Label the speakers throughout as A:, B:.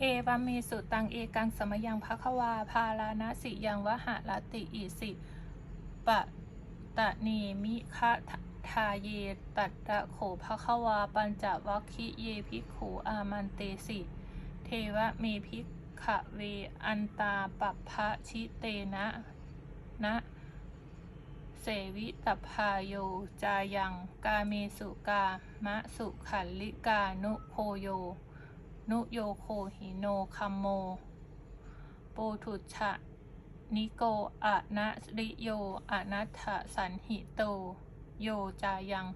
A: เอวามีสุตังเอกังสมยังภควาพาลานะสิยังวหะลติอิสิปะตะเนมิคะทาเยตัตตะโขภควาปัญจวัคคิเยภิขูอามันเตสิ เทวะเมภิกขเวอันตาปัปพะชิเตนะนะเสวิตพาโยจายัง กาเมสุกามะสุขันลิกานุโพโย นุโยโคหิโนคัมโม ปูถุชะ นิโกอะนะริโยอะนัตถสันหิโต โยจายัง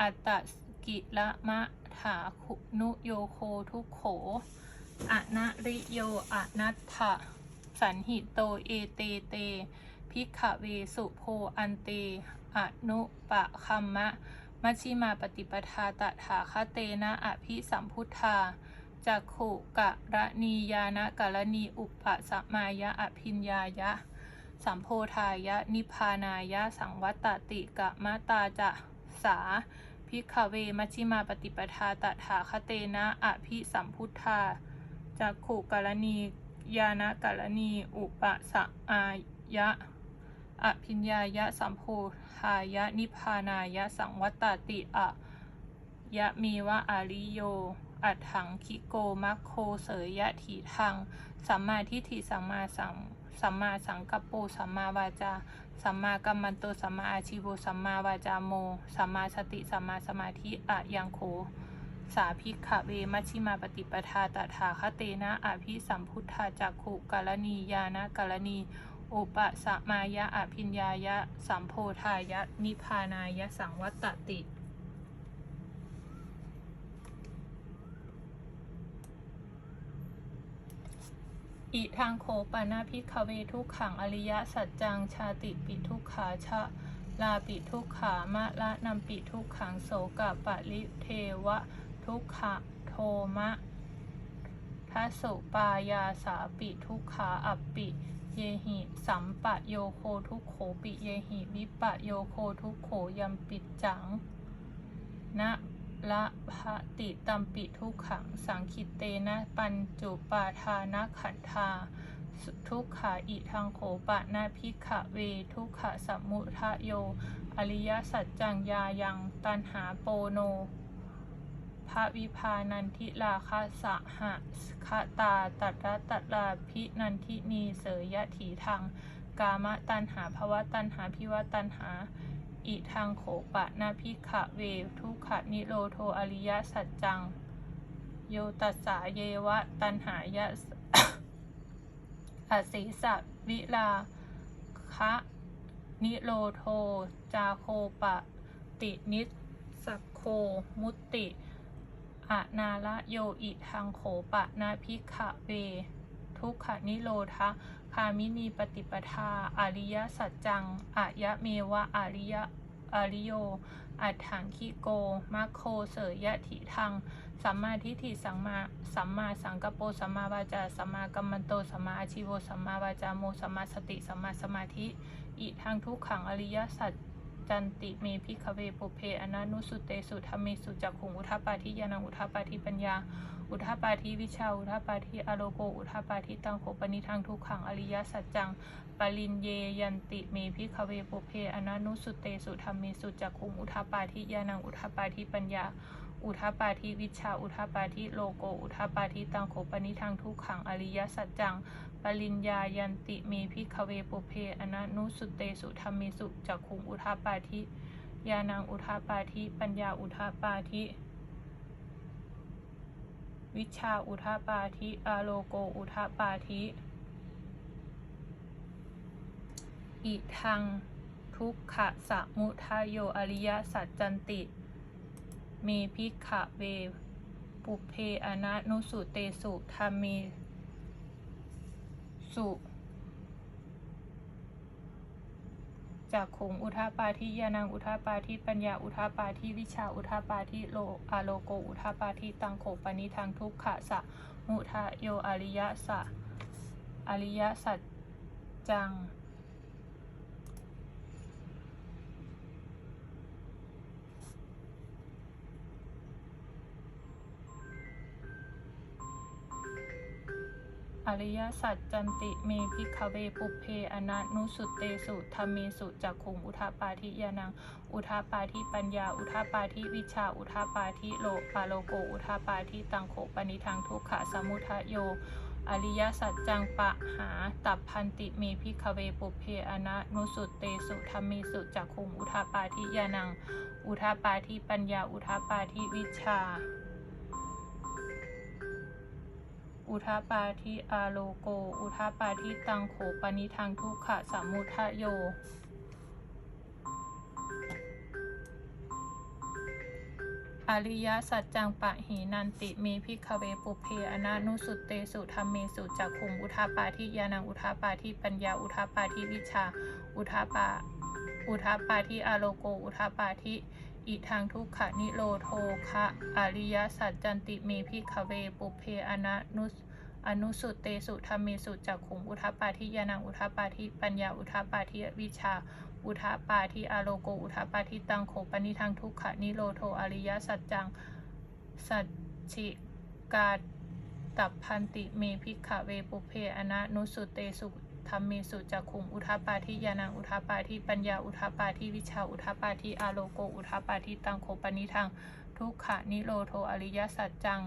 A: อัตสกิละมะถาคุนุโยโคทุโขอะนะริโยอะนัตถสันหิโต เอเตเต พิกขเวสุโพอันเตอนุปะคัมมะมัชชิมาปฏิปทาตถาคเตนะอภิสัมพุทธา จักขุกะระนียานะกะระนีอุปสมายะอภิญญายะ สัมโพธายะ นิพานายะ สังวัตติกะมะตาจะสาพิกเวมัชิมาปฏิปทาตถาคเตนะอภิสัมพุทธาจักขุกะระนียานะกะระนีอุปสมายะอภิญญายะสัมโพธายะนิพานายะสังวัตตติอะยะมีวะอาริโย อัฏฐังคิโกมัคโคเสยยะถีทังสัมมาทิฏฐิสัมมาสังสัมมาสังกัปโปสัมมาวาจา สัมมากัมมันโต สัมมาอาชิโวสัมมาวาจาโม สัมมาสติ สัมมาสมาธิอะยังโคสาภิกขเวมัชชิมาปฏิปทาตถาคเตนะอภิสัมพุทธาจักขุกาลนียานะกาลนีอุปสมายะอภิญญายะ สัมโพธายะ นิพานายะสังวัตติ อิทางโคปานาพิกเวทุกขังอริยสัจจังชาติปิทุกขาชะลาปิทุกขามะละนัมปิทุกขังโสกะปะลิเทวะ ทุกขะโทมะทัสสุปายาสาปิทุกขาอัปปิเยหิสัมปะโยโคทุกโขปิเยหิวิปะโยโคทุกโขยัมปิจจัง นะ ละภะติตัมปิทุกขัง สังคิเตนะปัญจุปาทานะขันธาสุทุกขาอิทังโขปะนาพิกขเว ทุกขสมุทะโย อริยสัจจังยายังตันหาโปโนพระวิพานันทิลาคาสหะคะตาตัตระตัตลาพินันทินีเสยยะถีทางกามะตันหาภวะตันหาพิวะตันหา อิทางโขปะนาพิขะเวทุขะนิโรโทอริยสัจจัง โยตัสสาเยวะตันหายะอสีสะวิลาคะนิโรโท จาโคปะ ตินิสักโค มุตติอะนาละโยอิทางโขปะนาพิขะเว ทุกขนิโรธะคามินีปฏิปทา อริยสัจจังอายะเมวะอริยะอริโย อัฏฐังคิโกมัคโค เสยยะถิทัง สัมมาทิฏฐิสัมมา สัมมาสังกปรสัมมาวาจา สัมมากัมมันโต สัมมาอาชิโว สัมมาวาจาโม สัมมาสติ สัมมาสมาธิ อิทางทุกขังอริยสัจ จันติเมพิขเวปุเพอนานุสุเตสุธรรมเมสุจักขุงอุทปาทิยานังอุทปาทิปัญญา อุทปาทิวิชาอุทปาทิอโลโกอุทปาทิตังโขปนิทางทุกขังอริยสัจจังปรินเยยันติเมพิขเวปุเพอนานุสุเตสุธรรมเมสุจักขุงอุทปาทิยานังอุทปาทิปัญญาอุทปาทิวิชา อุทปาทิโลโก อุทปาทิตังโขปนิทางทุกขังอริยสัจจัง ปริญญายันติเมพิขเวปุเพอนานุสุเตสุธรรมเมสุจักขุงอุทาปาทิยานังอุทาปาทิปัญญาอุทาปาทิวิชาอุทาปาทิอาโลโกอุทาปาทิอิทังทุกขะสมุทายโยอริยสัจจันติ เมพิขะเว ปุเพอนะนุสุเตสุธรรมเม สุจากขงอุทาปาทิยานังอุทาปาทิปัญญาอุทาปาทิวิชาอุทาปาทิโลอาโลโกอุทาปาทิตังโขปนิทางทุกขะสะมุทะโยอริยะสะอริยสัจจัง อริยสัจจันติเมพิกเวปุเพอนันุสุเตสุธรรมเสุจักขุงอุทาปาทิยานัง อุทาปาทิปัญญา อุทาปาทิวิชา อุทาปาทิโลปาโลโก อุทาปาทิตังโขปนิทังทุกขะสมุทโยอริยสัจจังปะหาตับพันติเมพิกเวปุเพอนันุสุเตสุธรรมเมสุจักขุงอุทาปาทิยานัง อุทาปาทิปัญญา อุทาปาทิวิชา อุทาปาทิอาโลโก อุทาปาทิตังโขปนิทังทุกขะสมุทโย อริยสัจจังปะหีนันติเมพิกเวปุเพอนานุสุเตสุธรรมเมสุจักขุงอุทาปาทิยานังอุทาปาทิปัญญาอุทาปาทิวิชา อุทาปา อุทาปาทิอาโลโก อุทาปาทิ อิทางทุกขะนิโรโทคะอริยสัจจันติเมพิกเวปุเพอนานุสอนุสุเตสุธรรมสุจักขุงอุทปาทิยานังอุทปาทิปัญญาอุทปาทิวิชา อุทปาทิอาโลโกอุทปาทิตังโขปนิทังทุกขะนิโรโทอริยสัจจังสัจฉิกาตับพันติเมพิกขเวปุเพอนะนุสุเตสุ ธรรมเมสุจักขุงอุทาปาทิยานังอุทาปาทิปัญญาอุทาปาทิวิชาอุทาปาทิอาโลโกอุทาปาทิตังโขปนิทังทุกขะนิโรโทอริยสัจจัง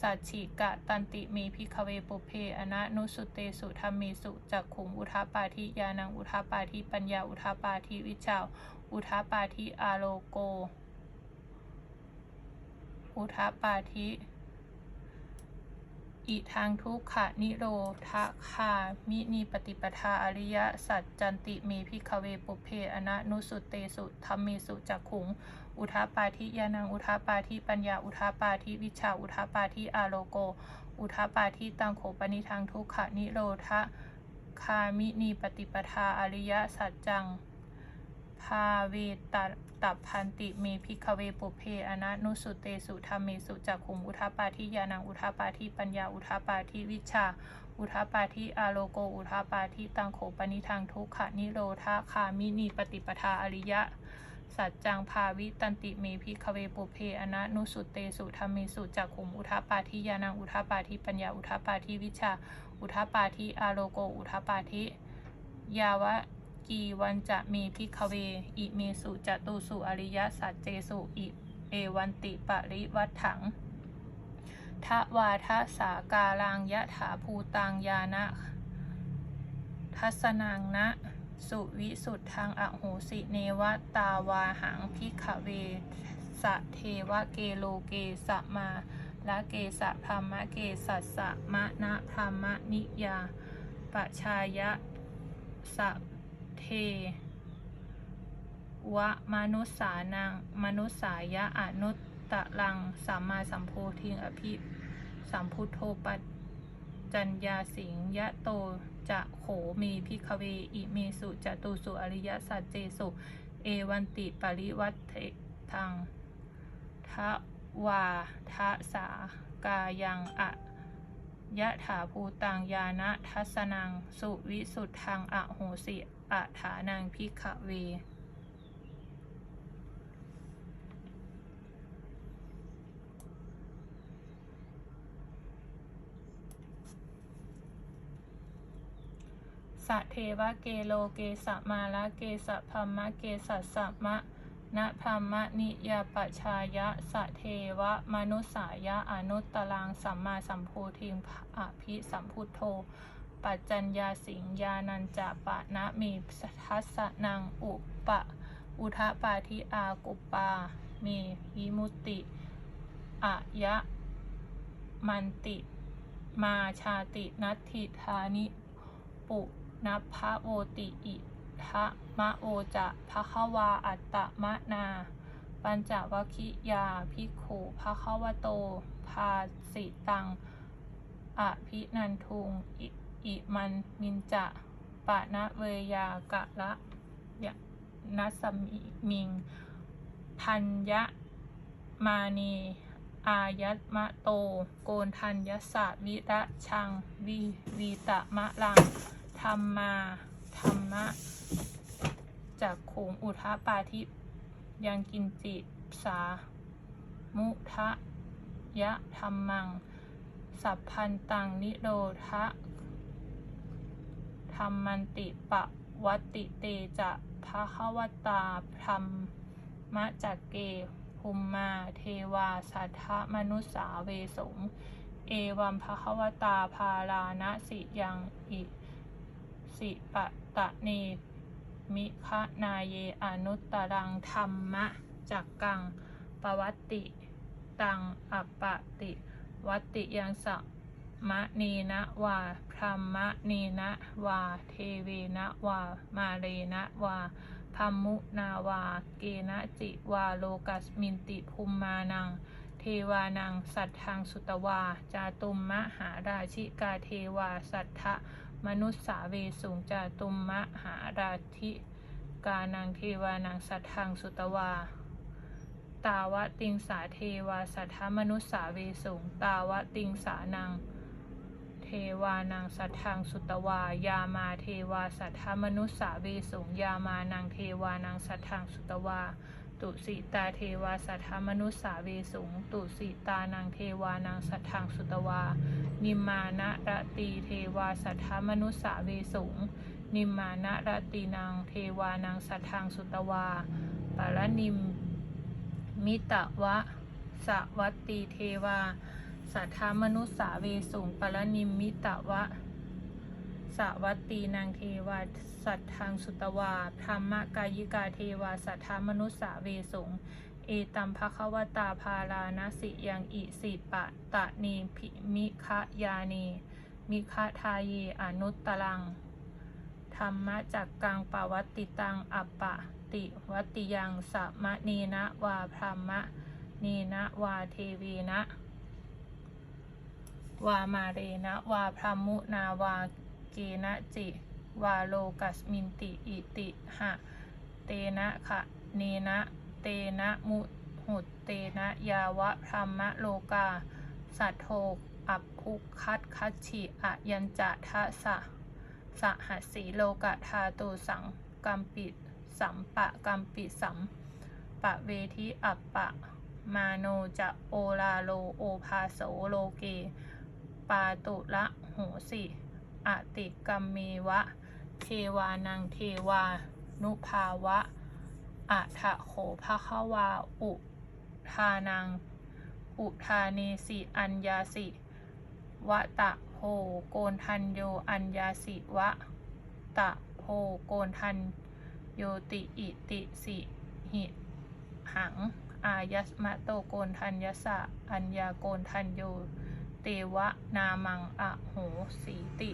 A: สัจฉิกะตันติเมพิกขเวปุเพอนะนุสุเตสุธรรมเมสุจักขุงอุทาปาทิยานังอุทาปาทิปัญญาอุทาปาทิวิชาอุทาปาทิอาโลโก อุทาปาทิ อิทางทุกขะนิโรธคามินีปฏิปทาอริยสัจจันติเมพิคเวปุเพอนะนุสุเตสุธรรมเมสุจักขุง อุทาปาทิยานังอุทาปาทิปัญญาอุทาปาทิวิชาอุทาปาทิอาโลโก อุทาปาทิตังโขปนิทางทุกขะนิโรธคามินีปฏิปทาอริยสัจจัง ภาเวต ตับพันติเมพิกเวปุเพอนะนุสุเตสุธรรมเมสุจักขุงอุทาปาทิยานังอุทาปาทิปัญญาอุทาปาทิวิชา อุทาปาทิอาโลโกอุทาปาทิตังโขปนิทังทุกขะนิโรธาคามินีปฏิปทาอริยะสัจจังภาวิตันติเมพิกเวปุเพอนะนุสุเตสุธรรมเมสุจักขุงอุทาปาทิยานังอุทาปาทิปัญญาอุทาปาทิวิชา อุทาปาทิอาโลโกอุทาปาทิยาวะ กีวันจะมีพิกเว อิเมสุจตุสุอริยสัจเจสุอิเอวันติปริวัฏถังทวาทสาการังยะถาภูตังยานะ ทัสนังนะ สุวิสุทธังอโหสิเนวตาวาหังพิกเวสะเทวะเกโลเกสะมาละเกสะพรมะเกสัสะมะนะพรหมนิยาปชายะสะ เท วะมนุสานัง มนุษสายะอนุตตะลังสัมมาสัมโพธิงอภิสัมพุทโธปัจจัญญาสิงยะโตจะโขมีพิคเวอิเมสุจตุสุอริยสัจเจสุ เอวันติปริวัตเทังทวาทะสากายังอะ ยะถาภูตังยานะทัสนัง สุวิสุทธังอะโหสิอะถานังพิกเว สะเทวะเกโลเกสะมาละเกสะพัมมะเกสัสสะมะ นะพัมะนิยาปชายะสะเทวะ มนุสายะอนุตตรังสัมมาสัมโพธิงอภิสัมพุทโธ ปัจจัญญาสิงญานันจะปะนะมีทัสสะนังอุปะ อุทะปาทิอากุปา มีวิมุตติอะยะมันติ มาชาตินัตถิธานิปุนัพพะโวติอิ ทะมะโอจะภะคะวาอัตตมะนา ปัญจวัคคิยาภิกขุภะคะวะโต ภาสิตัง อภินันทุง อิอิมันมินจะปะนะเวยากะละยะนัสมิมิงทัญญะมานีอายัตมะโต โกนทัญญสะวิระชังวิวีตะมะลังธรรมา ธรรมะ จากโขงอุทะปาทิยังกินจิสา มุทะยะธรรมัง สัพพันตังนิโรธะธรรมันติปะวัตติเตจะภะคะวตาธรรมจักเกภุมมาเทวาสัทธมนุสาเวสง เอวัมภคะวตาภาลานะสิยังอิ สิปะตะเน มิคะนาเยอนุตตรังธรรมะจักกังปวัตติตังอัปปะติวัตติยังสะมะนีนะวาพรหมะนีนะวา เทเวนะวา มาเรนะวาพัมมุนาวา เกนะจิวาโลกัสมินติภูมมานัง เทวานัง สัตทังสุตวา จาตุมมหาราชิกาเทวา สัทธะ มนุสสาเวสุงจาตุมมหาราธิกานังเทวานังสัทธังสุตวา ตาวะติงสาเทวาสัทธมนุสสาเวสุงตาวะติงสานังเทวานังสัทธังสุตวา ยามาเทวาสัทธมนุสสาเวสุงยามานังเทวานังสัทธังสุตวา ตุสิตาเทวาสัทธมนุสสาเวสุง ตุสิตานังเทวานังสัทธังสุตวา นิมานะระตีเทวาสัทธมนุสสาเวสุง นิมานะระตีนังเทวานังสัทธังสุตวาปารนิมมิตะวะสวัตตีเทวา สัทธามนุสสาเวสุงปรนิมมิตะวะ สวัตตีนางเทวาสัทธังสุตวาธรรมกายิกาเทวาสัทธามนุสสาเวสุงเอตัมภควตาภาลานสิยังอิสิปะตะเนพิมิคะยาเนมิคะทาเยอนุตตรัง ธรรมจักกังปวัตติตังอัปปะติวัตติยังสัมมะเนนะวาพรหมะเนนะวาเทวีนะ วามาเรนะวาพรหมุนาวา เกนะจิ วาโลกัสมินติ อิติหะ เตนะขะ เนนะ เตนะมุหุตเตนะยาวะพรหมะโลกา สัทโทอัปพุคัตคัตฉิอะยัญจะทะสะสหัสสีโลกะธาตุสังกัมปิสัมปะกัมปิสัมปะเวทิอัปปะ มาโนจะโอลาโลโอภาโสโลเก ปาตุละโหสิ อติกัมเมวะ เทวานังเทวา นุภาวะอะทะโขภควา อุทานัง อุทาเนสิอัญญาสิวะตะโหโกนทันโยอัญญาสิวะตะโหโกนทันโยติอิติสิหิหัง อายัสมะโตโกนทันยสะอัญญาโกนทันโยเตวะนามังอะโหสีติ